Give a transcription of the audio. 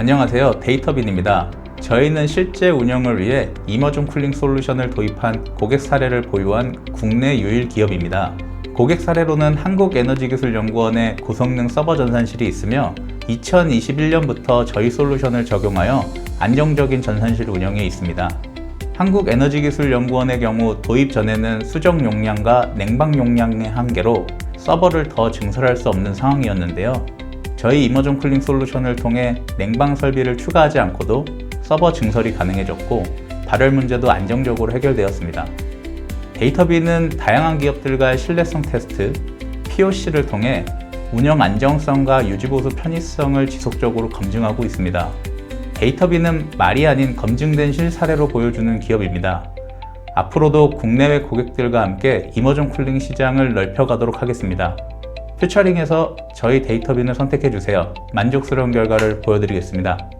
안녕하세요. 데이터빈입니다. 저희는 실제 운영을 위해 이머전 쿨링 솔루션을 도입한 고객 사례를 보유한 국내 유일 기업입니다. 고객 사례로는 한국에너지기술연구원의 고성능 서버 전산실이 있으며 2021년부터 저희 솔루션을 적용하여 안정적인 전산실 운영에 있습니다. 한국에너지기술연구원의 경우 도입 전에는 수정 용량과 냉방 용량의 한계로 서버를 더 증설할 수 없는 상황이었는데요. 저희 이머전 쿨링 솔루션을 통해 냉방 설비를 추가하지 않고도 서버 증설이 가능해졌고 발열 문제도 안정적으로 해결되었습니다. 데이터비는 다양한 기업들과의 신뢰성 테스트, POC를 통해 운영 안정성과 유지보수 편의성을 지속적으로 검증하고 있습니다. 데이터비는 말이 아닌 검증된 실사례로 보여주는 기업입니다. 앞으로도 국내외 고객들과 함께 이머전 쿨링 시장을 넓혀가도록 하겠습니다. 퓨처링에서 저희 데이터빈을 선택해 주세요. 만족스러운 결과를 보여드리겠습니다.